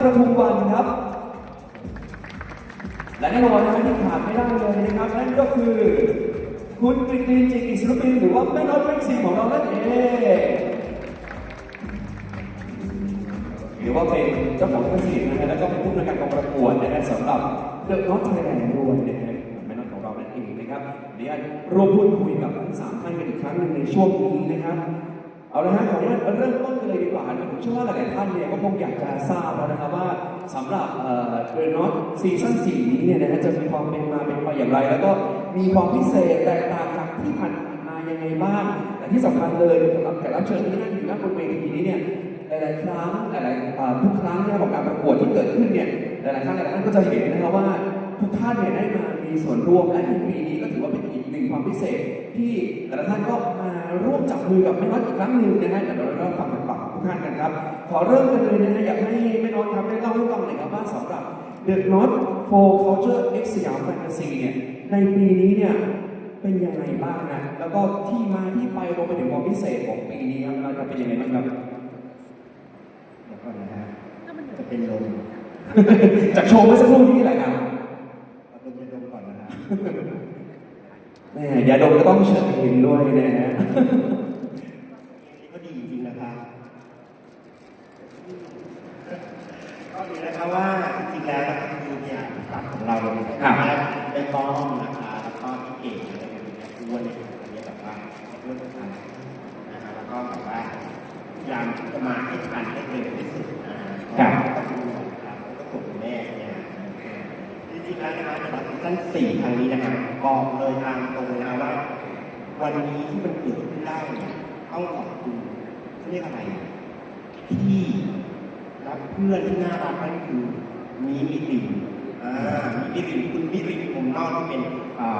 ประทุมวันครับ และแน่นอนนะที่ขาดไม่ได้เลยนะครับนั่นก็คือคุณกฤตตินจิตอิสรปินหรือว่าแม่น้อยเพ็กซีของเรานั่นเองหรือว่าเป็นเจ้าของธุรกิจนะฮะแล้วก็เป็นผู้ดำเนินการกองประกวดนะฮะสำหรับเดอะน็อตไทยแลนด์ด้วยนะฮะแม่น้อยของเรานั่นเองนะครับเดี๋ยวร่วมพูดคุยกับทั้งสามท่านกันอีกครั้งหนึ่งในช่วงนี้นะครับ เอาละฮะขอเริ่มต้นกันเลยดีกว่านะผมเชื่อว่าหลายๆท่านเนี่ยก็คงอยากจะทราบแล้วนะครับว่าสำหรับเอ่อเดอะน็อตซีซั่น4นี้เนี่ยนะฮะจะมีความเป็นมาเป็นไปอย่างไร แล้วก็มีความพิเศษแตกต่างจากที่ผ่านมายังไงบ้างแต่ที่สำคัญเลยสำหรับแขกรับเชิญที่นั่งอยู่หน้าบนเวทีนี้เนี่ยหลายๆครั้งหลายๆทุกครั้งเนี่ยของการประกวดที่เกิดขึ้นเนี่ยหลายๆครั้งหลายๆท่านก็จะเห็นนะครับว่าทุกท่านเนี่ยได้มามีส่วนร่วมและในปีนี้ก็ถือว่าเป็นอีก หนึ่งความพิเศษที่แต่ละท่านก็มาร่วมจับมือกับแม่น็อตอีกครั้งหนึ่งนะฮะเดี๋ยวเราเริ่มฟังจากปากของทุกท่านกันครับ ขอเริ่มกันเลยนะฮะอยากให้แม่น็อตครับได้เล่าให้ฟังหน่อยครับว่าสำหรับ The Not for Culture X สยามแฟนตาซีเนี่ยในปีนี้เนี่ยเป็นยังไงบ้างนะแล้วก็ที่มาที่ไปรวมไปถึงความพิเศษของปีนี้ครับเราจะเป็นยังไงบ้างครับเดี๋ยวก่อนนะฮะจะเป็นลมจากโชว์เมื่อสักครู่นี้แหละครับ เอาลมเป็นลมก่อนนะฮะ แหม ยาดมก็ต้องเชิญเองด้วยนะฮะนี่ก็ดีจริงๆนะครับก็ดีนะครับว่าจริงๆแล้วนะครับคือเนี่ยครับของเราเนี่ยครับได้ป้อมนะคะแล้วก็ที่เก่งอะไรอย่างเงี้ยอ้วนเนี่ยอันนี้แบบว่าอ้วนทุกอันนะฮะแล้วก็แบบว่าพยายามจะมาให้ทันให้เร็วที่สุดนะฮะครับก็ต้องดูครับแล้วก็กดแม่เนี่ยจริงๆแล้วนะครับสำหรับซีซั่นสี่ครั้งนี้นะครับบอกเลยทางตรงเลยนะว่า วันนี้ที่มันเกิดขึ้นได้เนี่ยต้องขอบคุณเขาเรียกอะไร ที่รับเพื่อนที่น่ารักนั่นคือมีมิรินอ่ามีมิรินคุณมิริผมนอกที่เป็น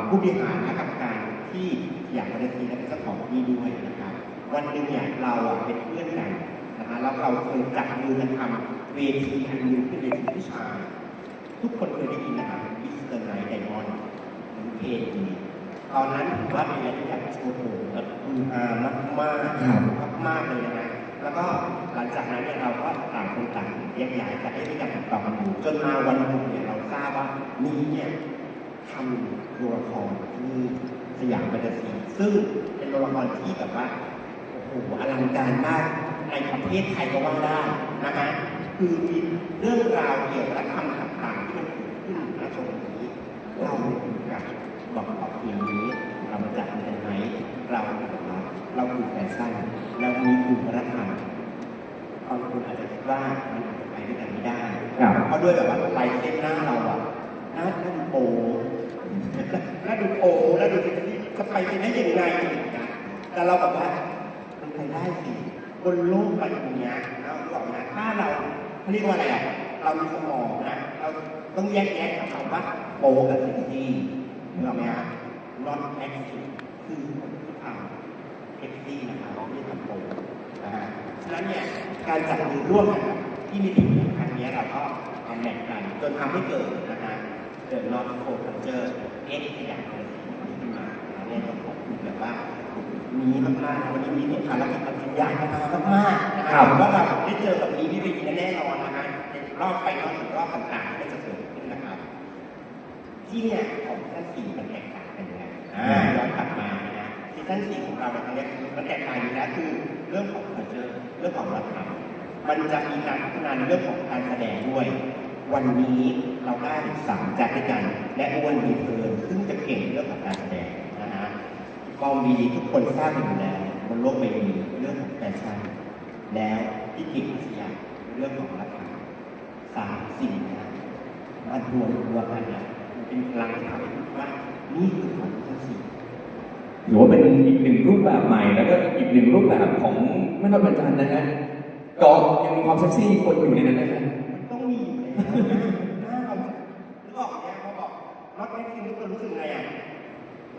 ผู้บริหารและกรรมการที่อยากมาได้ทีและเป็นเจ้าของที่ด้วยนะครับวันหนึ่งเนี่ยเราอะเป็นเพื่อนกันนะฮะแล้วเราเคยจับมือกันทำเวทีอันนึงขึ้นเวทีผู้ชายทุกคนเคยได้ยินนะครับมิสเตอร์ไนท์ไดมอนด์หรือเพนดี ตอนนั้นถือว่าเป็นอะไรที่แบบโอ้โหอืออามากมากมากมากเลยนะแล้วก็หลังจากนั้นเนี่ยเราก็ต่างคนต่างแยกย้ายกันได้มีการติดต่อกันอยู่จนมาวันหนึ่งเนี่ยเราทราบว่านี่เนี่ยทำตัวละครที่สยามแฟนตาซีซึ่งเป็นตัวละครที่แบบว่าโอ้โหอลังการมากในประเทศไทยก็ว่าได้นะฮะคือมีเรื่องราวเกี่ยวกับธร ด้วยแบบว่าลายเส้นหน้าเราอะหน้าหน้าดูโปหน้าดูโปหน้าดูเซ็กซี่จะไปเป็นได้ยังไงนแต่เราแบบว่ามันไปได้สิบนโลกใบนี้นะเราบอกนะถ้าเราเขาเรียกว่าอะไรอะเรามีสมองนะ เราต้องแยกแยะกับคำว่าโปกับเซ็กซี่นึกออกไหมฮะ not active คือคนที่ทำเซ็กซี่นะครับไม่ได้ทำโปนะฮะฉะนั้นเนี่ยการจับมือร่วมกันที่มีถึงครั้งนี้เราก็ เอาแมทกันจนทำให้เกิดนะฮะเกิด not for culture เอ็กซ์อย่างไรขึ้นมาเนี่ยต้องขอบคุณแบบว่ามีมากๆวันนี้มีเนี่ยภารกิจจริงใหญ่มามากๆนะครับว่าเราได้เจอแบบนี้พี่บีแน่นอนนะฮะในรอบไปรอบถึงรอบต่างๆที่จะเกิดขึ้นนะครับ ที่เนี่ยของซีซั่นสี่มันแตกต่างกันยังไงอ่าย้อนกลับมานะฮะซีซั่นสี่ของเราเนี่ยเขาเรียกมันแตกต่างอยู่แล้วคือเรื่องของ culture เรื่องของวัฒนธรรมมันจะมีการพัฒนาในเรื่องของการแสดงด้วย วันนี้เราได้สามจัดด้วยกัน และอ้วนมีเธอซึ่งจะเก่งเรื่องของการแสดงนะฮะกองมีทุกคนทราบอยู่แล้วบนโลกใบนี้เรื่องของแฟชั่นแล้วที่กิจวิทยาเรื่องของราคาสามสิ่นะมันรวมรวมกันนี่ยมันเป็นพลังที่ทำให้รู้ว่านี่คือของทั้งสี่ถือว่าเป็นอีกหนึ่งรูปแบบใหม่แล้วก็อีกหนึ่งรูปแบบของแม่นอตบรรจันนะฮะก็ยังมีความเซ็กซี่คนอยู่ในนั้นนะฮะ หน้าเรานึกออกเนี่ยเขาบอกรถแม็กซิมทุกคนรู้สึกไงอะ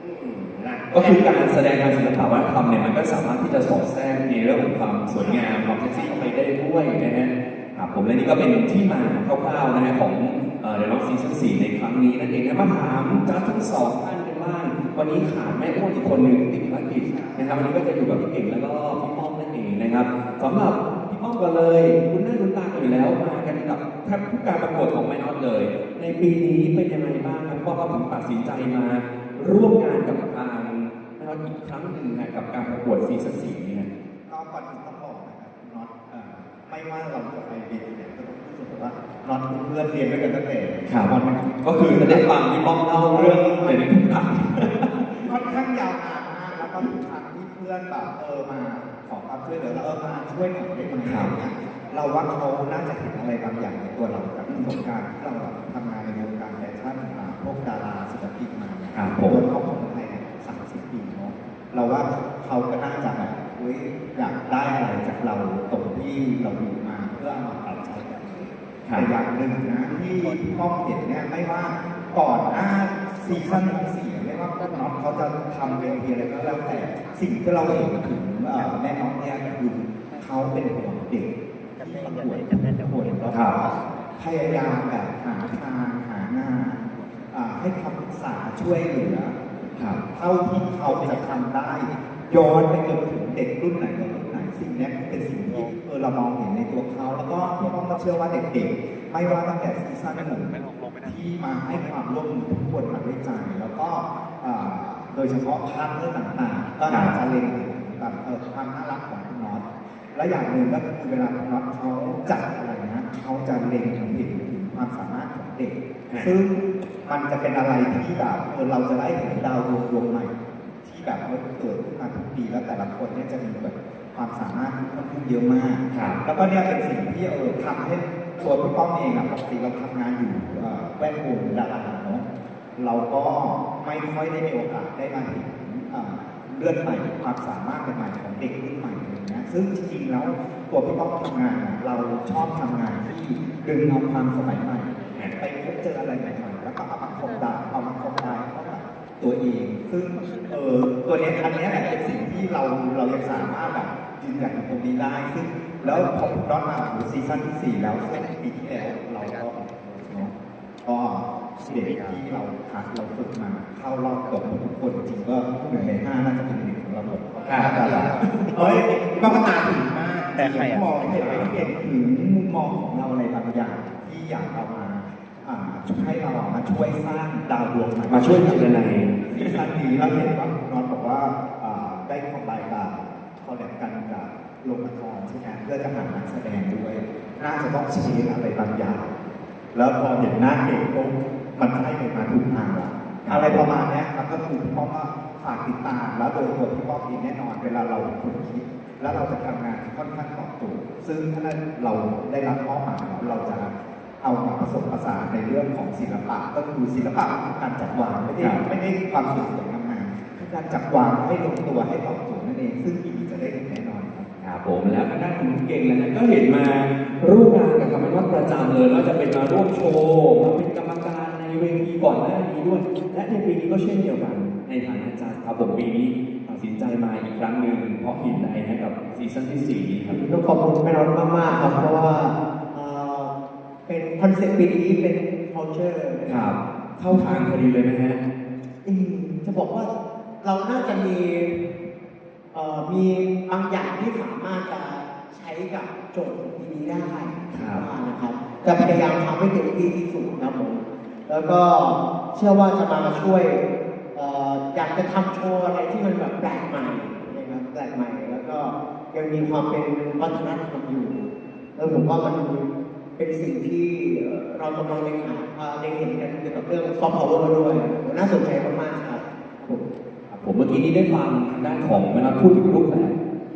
อืมนะก็คือการแสดงงานศิลปะวัฒนธรรมเนี่ยมันก็สามารถที่จะสอดแทรกในเรื่องของความสวยงามความเซ็กซี่เข้าไปได้ด้วยนะฮะครับผมและนี่ก็เป็นที่มาคร่าวๆนะฮะของเดล็อกซีซั่นสี่ในครั้งนี้นั่นเองนะมาถามจ้าทั้งสองท่านกันบ้างวันนี้ขาดแม่อ้วนอีกคนหนึ่งติดภารกิจนะครับวันนี้ก็จะอยู่กับพี่เก่งแล้วก็พี่ป้อมนั่นเองนะครับสำหรับพี่ป้อมกันเลย คุณหน้าคุณตากันอยู่แล้วมา ทบทุกการประกวดของแม่น็อตเลย ในปีนี้เป็นยังไงบ้างครับเพราะเขาถึงตัดสินใจมาร่วมงานกับทางแม่น็อตอีกครั้งหนึ่งนะกับการประกวดซีซั่นสี่นี้นะก็ก่อนอื่นต้องบอกนะครับน็อตเอ่อไม่ว่าเราจะไปเรียนที่ไหนก็ต้องรู้สึกว่าน็อตเพื่อนเรียนด้วยกันตั้งแต่ครับวันนั้นก็คือจะได้ฟังพี่ป้อมเล่าเรื่องเด็กทุกครั้งค่อนข้างยาวนานมากแล้วก็ทุกครั้งที่เพื่อนแบบเออมาขอความช่วยเหลือแล้วเออมาช่วยหน่อยได้ไหมครับอะไร เงี้ยเราว่าเขาน่าจะเห็นอะไรบางอย่างในตัวเราจากประสบการณ์ที่เราทำงานในวงการแฟชั่นอ่าพวกดาราศิลปินมาเนี่ยครับผตัวมเขาของไทยเนี่ยสามสิบปีเนาะเราว่าเขาก็น่าจะแบบเฮ้ยอยากได้อะไรจากเราตรงที่เรามีมาเพื่อเอามาปรับใช้กันครับ แต่อย่างหนึ่งนะที่พ่อเห็นเนี่ยไม่ว่าก่อนหน้าซีซั่นสี่ไม่ว่าก็น็อตเขาจะทำเวทีอะไรก็แล้วแต่สิ่งที่เราเห็นถึงเอ่อแม่น้องเนี่ยคือเขาเป็นห่วงเด็ก ที่ประกวดประกวดแล้วครัก็บพยายามแบบหาทางหางานอ่าให้คำปรึกษาช่วยเหลือครับเท่าที่เขาจะทำได้ ย้อนไปจนถึงเด็กรุ่นไหนต่อรุ่นไหนสิ่งเนี้ยเป็นสิ่งที่เออเรามองเห็นในตัวเขา แล้วก็พี่ป้อมก็เชื่อว่าเด็กๆ ไม่ว่าตั้งแต่ซีซั่นหนึ่งที่มาให้ความร่วมมือทุกคนมาด้วยใจแล้วก็อ่าโดยเฉพาะพาร์ทเนอร์ต่างๆ ก็น่าจะเล็งเห็นแบบเออความน่ารักของคุณน็อต และอย่างหนึ่งก็คือเวลาคุณน็อตเขาจัดอะไรนะเขาจะเล็งเห็นถึงความสามารถของเด็ก ซึ่งมันจะเป็นอะไรที่แบบเออเราจะได้เห็นดาวดวงดวงใหม่ ที่แบบว่าเกิดขึ้นมาทุกปีแล้วแต่ละคนเนี่ยจะมีแบบความสามารถที่ค่อนข้างเยอะมากครับแล้วก็เนี่ยเป็นสิ่งที่เออทำให้ตัวพี่ป้อมเองอะปกติเราทำงานอยู่เอ่อแวดวงดาราเนาะเราก็ไม่ค่อยได้มีโอกาสได้มาเห็นเอ่อเลือดใหม่ความสามารถใหม่ๆของเด็กรุ่นใหม่ อะไรเงี้ยซึ่งจริงๆแล้วตัวพี่ป้อมทำงานอะเราชอบทำงานที่ดึงเอาความสมัยใหม่ ไปพบเจออะไรใหม่ๆแล้วก็เอามาคอมดาเอามาคอมไดเข้ากับตัวเอง ซึ่งเออตัวเนี้ยอันเนี้ยแหละเป็นสิ่งที่เราเรายังสามารถแบบยืนหยัดตรงนี้ได้ซึ่งแล้วพอร้อนมาถึงซีซั่นที่สี่แล้วซึ่งปีที่แล้วเราก็เนาะก็เด็กที่เราคัดเราฝึกมาเข้ารอบเกือบหมดทุกคนจริงก็หนึ่งในห้าน่าจะเป็นเด็ก ของเราหมดครับเฮ้ยก็พัฒนาถึงมากแต่ใครอะมองเห็นเห็นถึงมุมมองของเราในบางอย่างที่อยากเอามาอ่าให้เราอะมาช่วยสร้างดาวดวงใหม่มาช่วยเจรนายซีซั่นนี้เราเห็นว่าน้องบอกว่าอ่าได้คอมไบกับคอลแลบกันกับโรงละครใช่ไหมเพื่อจะหานักแสดงด้วย น่าจะต้องเชียร์อะไรบางอย่าง แล้วพอเห็นหน้าเด็กปุ๊บมันใช่ไปมาถูกทางละอะไรประมาณเนี้ยครับก็คือพี่ป้อมก็ ฝากติดตามแล้วโดยตัวพี่ป้อมเองแน่นอนเวลาเราเป็นคนคิด แล้วเราจะทำงานที่ค่อนข้างตอบโจทย์ซึ่งถ้าเราได้รับมอบหมายแล้วเราจะเอามาผสมผสานในเรื่องของศิลปะก็คือศิลปะคือการจัดวางไม่ได้ครับไม่ได้ความสวยสวยงามๆคือการจัดวางให้ลงตัวให้ตอบโจทย์นั่นเอง ซึ่งปีนี้จะได้เห็นแน่นอนครับครับผมแล้วทางด้านคุณเก่งนะฮะก็เห็นมาร่วมงานกับคำว่าประจำเลยว่าจะเป็นมาร่วมโชว์มาเป็นกรรมการในเวทีก่อนหน้านี้ด้วย และในปีนี้ก็เช่นเดียวกัน ครับผมปีนี้ตัดสินใจมาอีกครั้งหนึ่งเพราะเห็นได้ให้กับซีซั่นที่สี่นี้ครับต้องขอบคุณแม่น้องมากๆครับเพราะว่าเอ่อเป็นคอนเซ็ปต์ปีนี้เป็น culture ครับเข้าทางพอดีเลยนะฮะอืมจะบอกว่าเราน่าจะมีเอ่อมีบางอย่างที่สามารถจะใช้กับโจทย์ของปีนี้ได้ครับนะครับจะพยายามทำให้เต็มที่ที่สุดนะครับผมแล้วก็เชื่อว่าจะมาช่วยเอยากจะทำโชว์อะไรที่มันแบบแปลกใหม่นะครับแปลกใหม่แล้วก็ยังมีความเป็นวัฒนธรรมอยู่แล้วผมว่ามันเป็นสิ่งที่เรากำลังเล็งหาอ่าเล็งเห็นกันเกี่ยวกับเรื่องซอฟต์พาวเวอร์ด้วยน่าสนใจมากๆครับผมผมเมื่อกี้นี้ได้ฟังทางด้านของเวลาพูดถึงรูปแบบ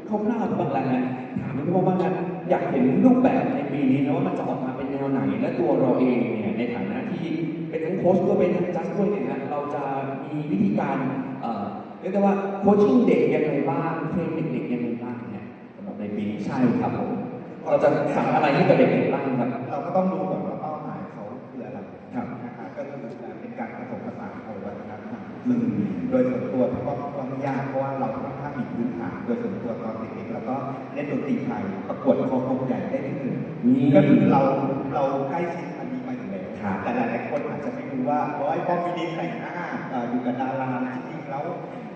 คร่าวๆบ้างแล้วนะถามพี่พ่อบ้างนะอยากเห็นรูปแบบในปีนี้นะว่ามันจะออกมาเป็นแนวไหนและตัวเราเองเนี่ยในฐานะที่ เป็นทั้งโค้ชด้วยเป็นทั้งจัสด้วยเนี่ยนะเราจะมีวิธีการเอ่อเรียกได้ว่าโคชชิ่งเด็กยังไงบ้างเทรนเด็กๆยังไงบ้างเนี่ยสำหรับในปีนี้ใช่ครับผมเราจะสั่งอะไรให้กับเด็กๆบ้างครับ เราก็ต้องดูก่อนว่าเป้าหมายเขาคืออะไรครับนะครับก็คือเป็นการผสมผสานของวัฒนธรรมซึ่งโดยส่วนตัวพี่ว่าก็ไม่ยากเพราะว่าเราค่อนข้างมีพื้นฐานโดยส่วนตัวตอนเด็กๆแล้วก็เล่นดนตรีไทยประกวดคอคงใหญ่ได้ที่หนึ่งนี่ก็คือเราเราใกล้ชิด ครับแต่หลายๆคนอาจจะไม่รู้ว่าโอ้ยพอมีดีแต่งหน้าเอ่ออยู่กับดาราจริงๆแล้ว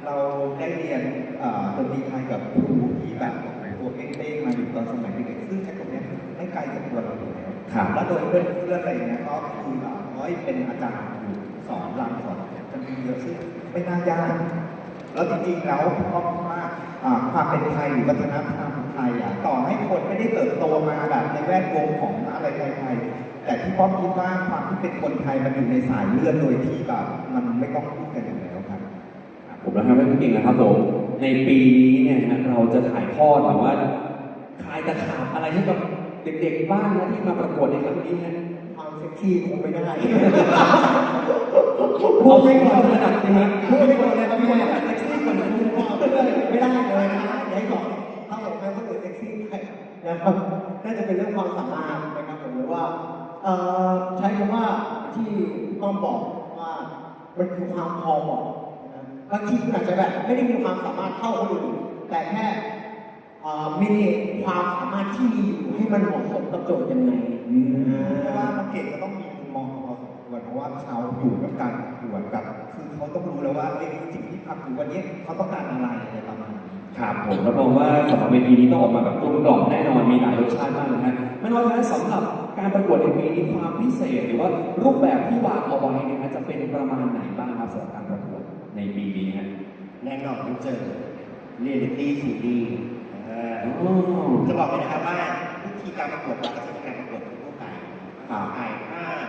เราได้เรียนเอ่อดนตรีไทยกับครูที่แบบตัวเป้งๆมาอยู่ตอนสมัยเด็กๆซึ่งไอ้ตรงเนี้ยไม่ไกลจากตัวเราอยู่แล้วครับ แล้วโดยเพื่อนเพื่อนอะไรเงี้ยก็คือแบบเฮ้ยเป็นอาจารย์อยู่สอนรำสอนกันเยอะซึ่งไม่น่ายาก แล้วจริงๆแล้วเพราะว่าอ่าความเป็นไทยหรือวัฒนธรรมไทยอะต่อให้คนไม่ได้เติบโตมาแบบในแวดวงของอะไรไทยๆ แต่ที่ป้อมคิดว่าความที่เป็นคนไทยมันอยู่ในสายเลือดโดยที่แบบมันไม่ต้องพูดกันอยู่แล้วครับ ผมนะครับไม่จริงนะครับผมในปีนี้เนี่ยนะเราจะถ่ายทอดแบบว่าคลายตะขาบอะไรให้กับเด็กๆบ้างนะที่มาประกวดในครั้งนี้นะความเซ็กซี่คงไม่ได้เอาเพลงเราถนัดนะฮะพูดไม่หมดเลยครับพี่ว่าเซ็กซี่กว่านั้นไม่ได้เลยนะอย่าให้บอกถ้าบอกให้คนอื่นเซ็กซี่ไปนะครับน่าจะเป็นเรื่องความสามารถนะครับผมหรือว่า เอ่อใช้คำว่าที่อ้อมบอกว่ามันคือความพอเหมาะนะบางทีคุณอาจจะแบบไม่ได้มีความสามารถเท่าคนอื่นแต่แค่เอ่อมีความสามารถที่มีอยู่ให้มันเหมาะสมกับโจทย์ยังไงเพราะว่าเก่งก็ต้องมีมุมมองพอสมควรเพราะว่าเขาอยู่กับการประกวดกับ คือเขาต้องรู้แล้วว่าเอ้สิ่งที่ทำอยู่วันนี้เขาต้องการอะไรอะไรประมาณนี้ครับผมรับรองว่าสำหรับเวทีนี้ต้องออกมาแบบกลมกล่อมแน่นอนมีหลายรสชาติมากนะฮะไม่ว่าจะสำหรับ การประกวดในปีนี้ความพิเศษหรือว่ารูปแบบที่วางเอาไว้เนยฮะจะเป็นประมาณไหนบ้างครับสำหรับการประกวดในปีนี้ฮะแน่นอนต้องเจอเรียลิตี้ซีรีส์อ่าอ๋อจะบอกเลยนะครับว่าวิธีการประกวดเราก็จะเป็นการประกวดทั่วไปครับถ่ายภาพ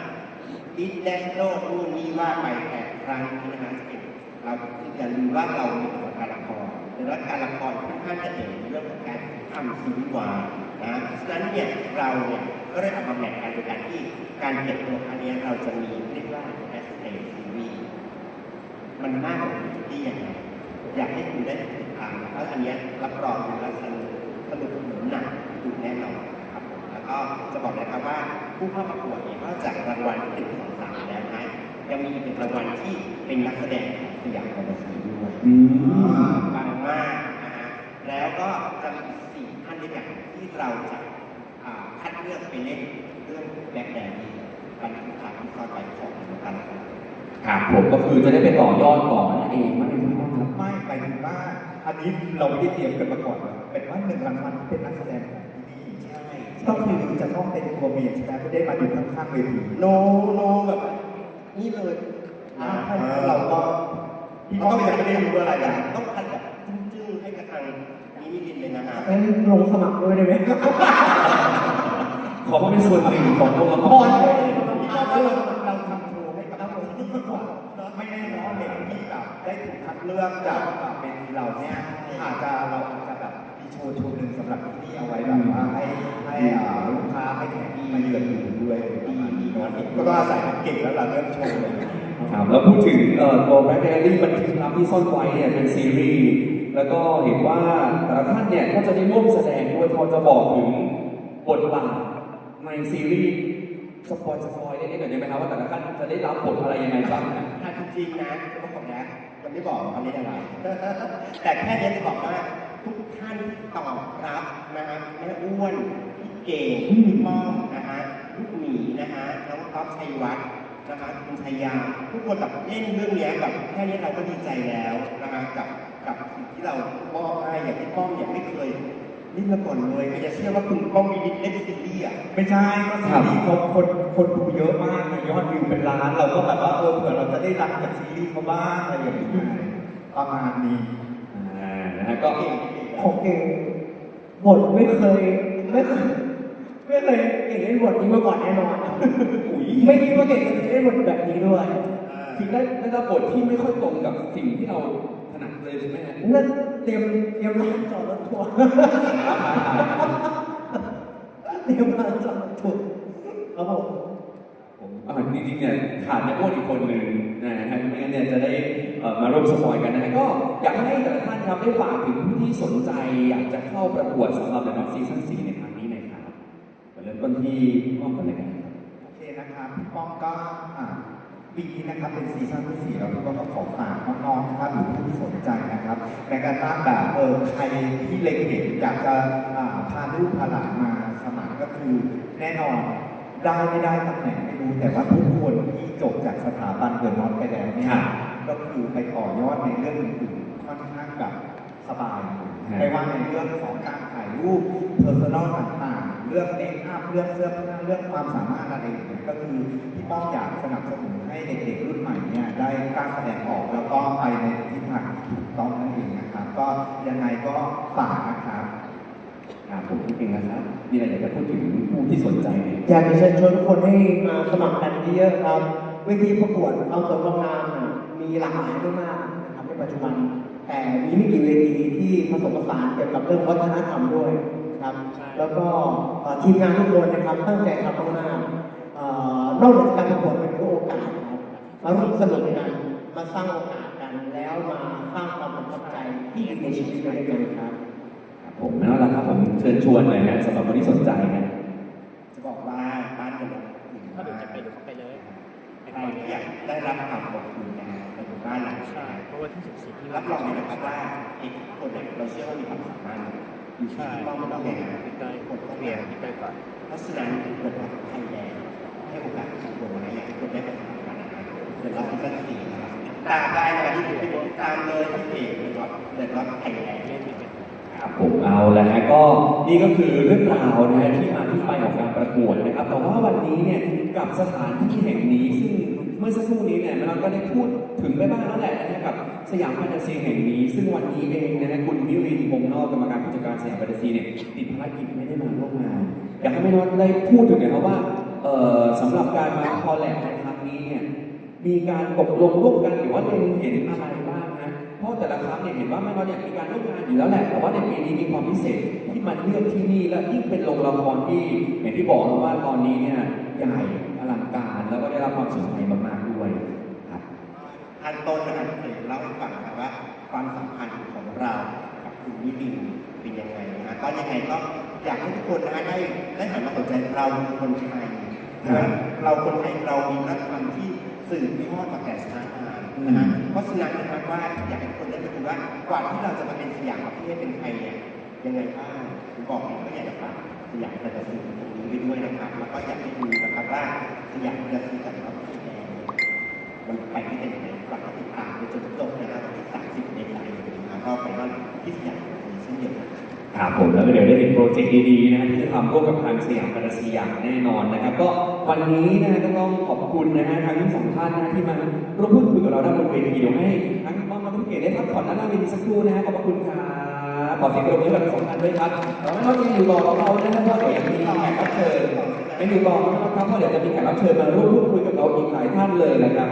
ดิสแดนโดดนู่นนี่ว่าไปแต่ครั้งนี้นะฮะจะเป็นเราอย่าลืมว่าเรามีประกวดการละครแต่ว่าการละครค่อนข้างจะเด่นในเรื่องของการ ทำซีรีส์วายนะฉะนั้นเนี่ยเราเนี่ยก็ได้เอามาแมทกันโดยการที่การเก็บตัวครั้งนี้เราจะมีเรียกว่าแอสเตซีรีส์มันมากกว่าที่ยังไงอยากให้คุณได้ติดตามแล้วอันเนี้ยรับรองดูแล้วสนุกสนุกเหมือนหนังดูแน่นอนครับผมแล้วก็จะบอกนะครับว่าผู้เข้าประกวดเนี่ยนอกจากรางวัลที่หนึ่งสองสามแล้วนะยังมีอีกรางวัลที่เป็นนักแสดงของสยามคอมเมดี้ด้วยอืมปังมากนะฮะแล้วก็จะมีอีกสี่ท่าน ด้วยกันที่เราจะอ่าคัดเลือกไปเล่นเรื่องแบ็คแดนนี่บันทึกข่าวที่ซ่อนไปของการละครครับผมก็คือจะได้ไปต่อยอดต่อนั่นเองมันเป็นที่บ้างครับไม่ไปถึงว่าอันนี้เราไม่ได้เตรียมกันมาก่อนนะเป็นว่าหนึ่งรางวัลที่เป็นนักแสดงของที่นี่ใช่ต้องคือจะต้องเป็นตัวเมียใช่ไหมไม่ได้มาอยู่ข้างๆเวทีโนโนแบบนี่เลยอ่าถ้าเราก็พี่ก็ไม่ได้รู้อะไรนะต้องคัดแบบจึ้งๆให้กับทาง นี้มิลินเลยนะฮะงั้นลงสมัครด้วยได้ไหมขอเป็นส่วนหนึ่งของวงละคบอรลพี่ก็ว่าเราเราทำโชว์ให้กับคนที่ดีกว่าไม่แน่นอนเด็กที่แบบได้ถูกคัดเลือกจากเวทีเราเนี่ยอาจจะเราอาจจะแบบมีโชว์โชว์หนึ่งสำหรับที่นี่เอาไว้แบบว่าให้ให้อ่าลูกค้าให้แขกที่มาเยือนดูด้วยดีดีเนาะก็ต้องอาศัยความเก่งแล้วล่ะเรื่องโชว์เลยครับแล้วพูดถึงเอ่อตัวแบล็คแดรี่บันทึกลับที่ซ่อนไว้เนี่ยเป็นซีรีส์ แล้วก็เห็นว่าแต่ละท่านเนี่ยก็จะได้ร่วมแสดงด้วยพอจะบอกถึงบทบาทในซีรีส์สปอยสปอยได้ไหมได้ไหมครับว่าแต่ละท่านจะได้รับบทอะไรยังไงบ้างถ้าจริงๆนะจะบอกนะมันไม่บอกเขาเล่นอะไรแต่แค่นี้จะบอกว่าทุกท่านตอบรับนะฮะแม่อ้วนพี่เก่งพี่ป้อมนะฮะลูกหมีนะฮะน้องก๊อฟชัยวัฒน์นะฮะคุณชัยยา ทุกคนแบบเล่นเรื่องนี้แบบแค่นี้เราก็ดีใจแล้วนะฮะกับ กับสิ่งที่เรามอบให้อย่างที่ป้อมเนี่ยไม่เคยเล่นมาก่อนเลยใครจะเชื่อว่าคุณป้อมมีเล่นซีรีส์อะ ไม่ใช่ก็ซีรีส์คนคนคนดูเยอะมากนะยอดวิวเป็นล้านเราก็แบบว่าเออเผื่อเราจะได้รับจากซีรีส์เขาบ้างอะไรอย่างนี้ประมาณนี้อ่านะฮะก็ของเก่งบทไม่เคยไม่เคยไม่เคยเก่งเล่นบทนี้มาก่อนแน่นอนไม่คิดว่าเก่งจะเล่นบทแบบนี้ด้วยคือได้ได้รับบทที่ไม่ค่อยตรงกับสิ่งที่เรา ถนัดเลยใช่ไหมฮะนั่นเตรียมเตรียมร้านจอดรถทัวร์เตรียมร้านจอดรถทัวร์ครับผมผมอ่าจริงๆเนี่ยขาดแม่อ้วนอีกคนหนึ่งนะฮะไม่งั้นเนี่ยจะได้เอ่อมาร่วมสปอยกันนะฮะก็อยากให้แต่ละท่านครับได้ฝากถึงผู้ที่สนใจอยากจะเข้าประกวดสำหรับ The Not Season 4ในครั้งนี้หน่อยครับมาเริ่มต้นที่ห้องกันเลยกันครับ โอเคนะครับพี่ป้องก็อ่า ปีนี้นะครับเป็นซีซั่นที่สี่แล้วพี่ป้องก็ขอฝากน้องๆนะครับหรือผู้ที่สนใจนะครับ ในการตั้งแบบเออใครที่เล็งเห็นอยากจะอ่าพาลูกพาหลานมาสมัครก็คือแน่นอนได้ไม่ได้ตำแหน่งไม่รู้แต่ว่าทุกคนที่จบจากสถาบันเดอะนอตไปแล้วเนี่ยครับก็คือไปต่อยอดในเรื่องอื่นๆค่อนข้างแบบสบายครับไม่ว่าในเรื่องของการถ่ายรูปเพอร์ซันอลต่างๆ เรื่องเมคอัพเรื่องเสื้อผ้าเรื่องความสามารถอะไรอย่างเงี้ยก็คือพี่ป้องอยากสนับสนุนให้ เด็กๆรุ่นใหม่เนี่ยได้กล้าแสดงออกแล้วก็ไปในทิศทางที่ถูกต้องนั่นเองนะครับ ก็ยังไงก็ฝากนะครับครับผมพี่ปิงนะครับมีอะไรอยากจะพูดถึงผู้ที่สนใจไหมอยากจะเชิญชวนทุกคนให้มาสมัครกันเยอะๆครับเวทีประกวดเอาสมงามน่ะมีหลากหลายมากๆนะครับในปัจจุบัน แต่มีไม่กี่เวทีที่ผสมผสานเกี่ยวกับเรื่องวัฒนธรรมด้วยครับ แล้วก็เอ่อทีมงานทุกคนนะครับตั้งใจทำมากๆเอ่อนอกจากการประกวดเป็นโอกาสครับ มาร่วมสนุกกันมาสร้างโอกาสกันแล้วมาสร้างความประทับใจที่ดีในชีวิตไปด้วยกันครับครับผมแล้วล่ะครับผมเชิญชวนหน่อยนะสำหรับคนที่สนใจนะจะบอกว่าบ้านเมืองถ้าเดี๋ยวจะไปเดี๋ยวก็ไปเลยไปใครก่อนที่อยากได้รับความอบอุ่นนะไปดูบ้านหลังใช่เพราะว่าที่สิบสี่ที่รับรองเลยนะครับว่าเอกคนเนี่ยเราเชื่อว่ามีความสามารถอยู่ที่ใช่ต้องไม่ต้องแข่งพี่เต้ยเคลียร์พี่เต้ยก่อนเพราะฉะนั้นเปิดรับไทยแลนด์ให้โอกาส ณ์นะครับเปิดรับซีซั่นสี่นะครับติดตามได้นะครับที่ติตามเลยที่เพจเปิดรับเปิดรับไทยแลนด์เล่นไม่เป็นครับผมเอาแล้วฮะก็นี่ก็คือเรื่องราวนะฮะที่มาที่ไปของการประกวดนะครับแต่ว่าวันนี้เนี่ยกับสถานที่แห่งนี้ซึ่งเมื่อสักครู่นี้เนี่ยเราก็ได้พูดถึงไปบ้างแล้วแหละนะกับสยามแฟนตาซีแห่งนี้ ซึ่งวันนี้เองนะฮะคุณมิรินพงษ์นอกกรรมการผู้จัดการสยามแฟนตาซีเนี่ยติดภารกิจไม่ได้มาร่วมงานอยากให้แม่นอตได้พูดถึงหน่อยครับว่าสำหรับการมาคอลแลบ มีการตกลงร่วมกันหรือว่าเล็งเห็นอะไรบ้างนะเพราะแต่ละครั้งเนี่ยเห็นว่าแม่นอตเนี่ยมีการร่วมงานอยู่แล้วแหละ แต่ว่าในปีนี้มีความพิเศษที่มันเลือกที่นี่และยิ่งเป็นโรงละครที่อย่างที่บอกนะว่าตอนนี้เนี่ยใหญ่อลังการแล้วก็ได้รับความสนใจมากๆด้วยครับอันต้นนะครับเดี๋ยวเล่าให้ฟังนะครับว่า ความสัมพันธ์ของเรากับคุณวิลินเป็นยังไงนะฮะก็ยังไงก็อยากให้ทุกคนนะฮะได้ได้หันมาสนใจเราคือคนไทยนะฮะเราคนไทยเรามีวัฒนธรรมที่ สืบทอดมาแต่ช้านานนะฮะเพราะฉะนั้นนะครับว่าอยากให้ทุกคนได้ไปดูว่ากว่าที่เราจะมาเป็นสยามประเทศเป็นไทยเนี่ยยังไงบ้างผมบอกเลยก็อยากจะฝากสยามประเทศตรงนี้ไว้ด้วยนะครับแล้วก็อยากให้ดูนะครับว่าสยามประเทศกับประเทศแดงมันไปไม่ได้ไหนฝากติดตามไปจนจบนะครับวันที่30เมษายนนี้ก็ไปว่าที่สยามมีเช่นเดียวกันครับผมแล้วก็เดี๋ยวได้เห็นโปรเจกต์ดีๆนะครับที่จะทำร่วมกับทางสยามแฟนตาซีอย่างแน่นอนนะครับก็ วันนี้นะฮะก็ต้องขอบคุณนะฮะทั้งสองท่านนะที่มาร่วมพูดคุยกับเราด้านบนเวทีเดี๋ยวให้ทั้งป้อมและพี่เกดได้พักผ่อนด้านหน้าเวทีสักครู่นะฮะขอบพระคุณครับขอเสียงปรบมือให้กับทั้งสองท่านด้วยครับเราไม่ต้องยังอยู่ต่อกับเรานะครับเพราะเดี๋ยวมีแขกรับเชิญไม่อยู่ต่อนะครับเพราะเดี๋ยวจะมีแขกรับเชิญมาร่วมพูดคุยกับเราอีกหลายท่านเลยนะครับ